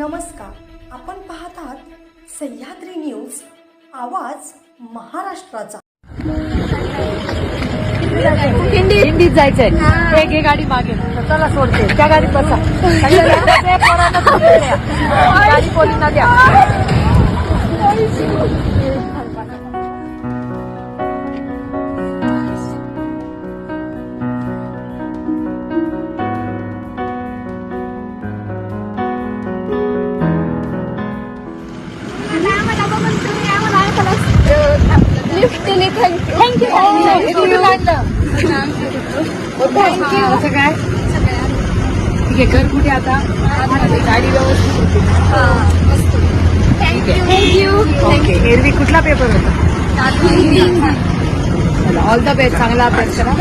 नमस्कार. आपण पाहतात सह्याद्री न्यूज आवाज महाराष्ट्राचा. दिंडीत जायचंय. एक एक गाडी मागे. चला सोडते. त्या गाडीत बसा. गाडी पोरांना द्या. असं काय ठीक आहे घर कुठे आता गाडी व्यवस्थित होती ओके एरवी कुठला पेपर होता ऑल द बेस्ट चांगला अभ्यास करा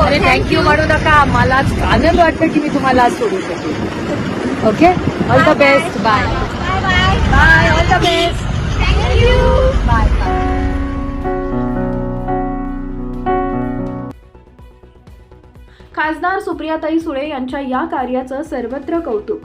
अरे थँक्यू म्हणू नका मला आनंद वाटतं की मी तुम्हाला आज सोडू शकते okay all the best bye bye all the best खासदार सुप्रियाताई सुळे यांच्या या कार्याचं सर्वत्र कौतुक.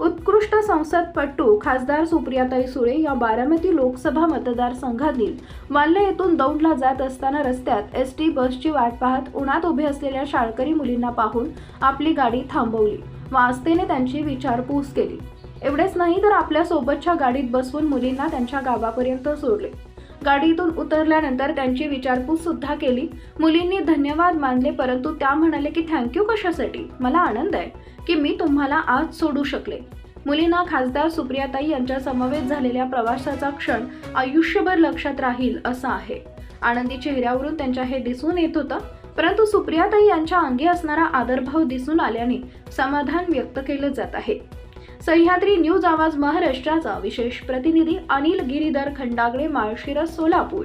उत्कृष्ट संसदपटू खासदार सुप्रियाताई सुळे या बारामती लोकसभा मतदारसंघातील वाल्ले येथून दौंडला जात असताना रस्त्यात एस टी बसची वाट पाहत उन्हात उभे असलेल्या शाळकरी मुलींना पाहून आपली गाडी थांबवली. व आस्थेने त्यांची विचारपूस केली. एवढेच नाही तर आपल्या सोबतच्या गाडीत बसवून मुलींना त्यांच्या गावापर्यंत सोडले. गाडीतून उतरल्यानंतर त्यांची विचारपूस सुद्धा केली. मुलींनी धन्यवाद मानले परंतु त्या म्हणाले की थँक्यू कशासाठी? मला आनंद आहे की मी तुम्हाला आज सोडू शकले. मुलींना खासदार सुप्रियाताई यांच्या समवेत झालेल्या प्रवासाचा क्षण आयुष्यभर लक्षात राहील असं आहे. आनंदी चेहऱ्यावरून त्यांच्या हे दिसून येत होतं परंतु सुप्रियाताई यांच्या अंगी असणारा आदरभाव दिसून आल्याने समाधान व्यक्त केलं जात आहे. सह्याद्री न्यूज आवाज महाराष्ट्राचा विशेष प्रतिनिधी अनिल गिरीधर खंडागळे माळशिरस सोलापूर.